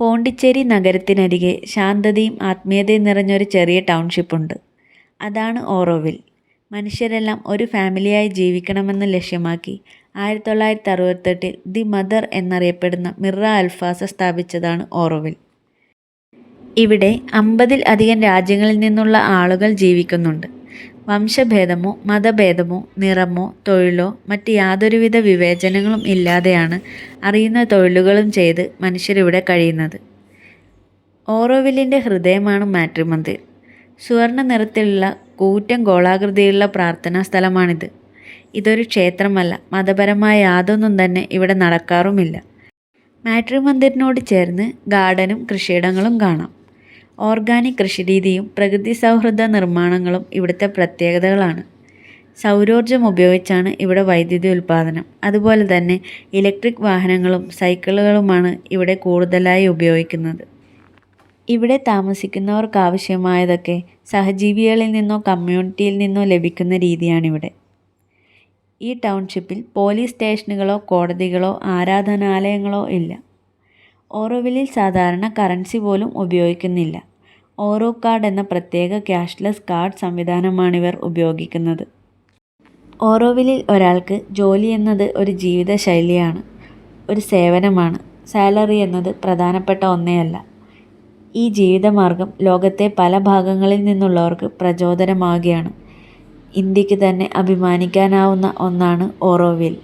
പോണ്ടിച്ചേരി നഗരത്തിനരികെ ശാന്തതയും ആത്മീയതയും നിറഞ്ഞൊരു ചെറിയ ടൗൺഷിപ്പുണ്ട്. അതാണ് ഓറോവിൽ. മനുഷ്യരെല്ലാം ഒരു ഫാമിലിയായി ജീവിക്കണമെന്ന് ലക്ഷ്യമാക്കി ആയിരത്തി തൊള്ളായിരത്തി അറുപത്തെട്ടിൽ ദി മദർ എന്നറിയപ്പെടുന്ന മിറ അൽഫാസ സ്ഥാപിച്ചതാണ് ഓറോവിൽ. ഇവിടെ അമ്പതിൽ അധികം രാജ്യങ്ങളിൽ നിന്നുള്ള ആളുകൾ ജീവിക്കുന്നുണ്ട്. വംശഭേദമോ മതഭേദമോ നിറമോ തൊഴിലോ മറ്റ് യാതൊരുവിധ വിവേചനങ്ങളും ഇല്ലാതെയാണ് അറിയുന്ന തൊഴിലുകളും ചെയ്ത് മനുഷ്യരിവിടെ കഴിയുന്നത്. ഓറോവില്ലിന്റെ ഹൃദയമാണ് മാട്രിമന്ദിർ സുവർണ നിറത്തിലുള്ള കൂറ്റം ഗോളാകൃതിയുള്ള പ്രാർത്ഥനാ സ്ഥലമാണിത്. ഇതൊരു ക്ഷേത്രമല്ല മതപരമായ യാതൊന്നും തന്നെ ഇവിടെ നടക്കാറുമില്ല. മാട്രിമന്ദിറിനോട് ചേർന്ന് ഗാർഡനും കൃഷിയിടങ്ങളും കാണാം. ഓർഗാനിക് കൃഷിരീതിയും പ്രകൃതി സൗഹൃദ നിർമ്മാണങ്ങളും ഇവിടുത്തെ പ്രത്യേകതകളാണ്. സൗരോർജം ഉപയോഗിച്ചാണ് ഇവിടെ വൈദ്യുതി ഉൽപ്പാദനം. അതുപോലെ തന്നെ ഇലക്ട്രിക് വാഹനങ്ങളും സൈക്കിളുകളുമാണ് ഇവിടെ കൂടുതലായി ഉപയോഗിക്കുന്നത്. ഇവിടെ താമസിക്കുന്നവർക്ക് ആവശ്യമായതൊക്കെ സഹജീവികളിൽ നിന്നോ കമ്മ്യൂണിറ്റിയിൽ നിന്നോ ലഭിക്കുന്ന രീതിയാണിവിടെ. ഈ ടൗൺഷിപ്പിൽ പോലീസ് സ്റ്റേഷനുകളോ കോടതികളോ ആരാധനാലയങ്ങളോ ഇല്ല. ഓറോവിലിൽ സാധാരണ കറൻസി പോലും ഉപയോഗിക്കുന്നില്ല. ഓറോ കാർഡ് എന്ന പ്രത്യേക ക്യാഷ്ലെസ് കാർഡ് സംവിധാനമാണിവർ ഉപയോഗിക്കുന്നത്. ഓറോവിലിൽ ഒരാൾക്ക് ജോലി എന്നത് ഒരു ജീവിതശൈലിയാണ് ഒരു സേവനമാണ്. സാലറി എന്നത് പ്രധാനപ്പെട്ട ഒന്നേയല്ല. ഈ ജീവിതമാർഗം ലോകത്തെ പല ഭാഗങ്ങളിൽ നിന്നുള്ളവർക്ക് പ്രചോദനമാവുകയാണ് ഇന്ത്യയ്ക്ക് തന്നെ അഭിമാനിക്കാനാവുന്ന ഒന്നാണ് ഓറോവിൽ.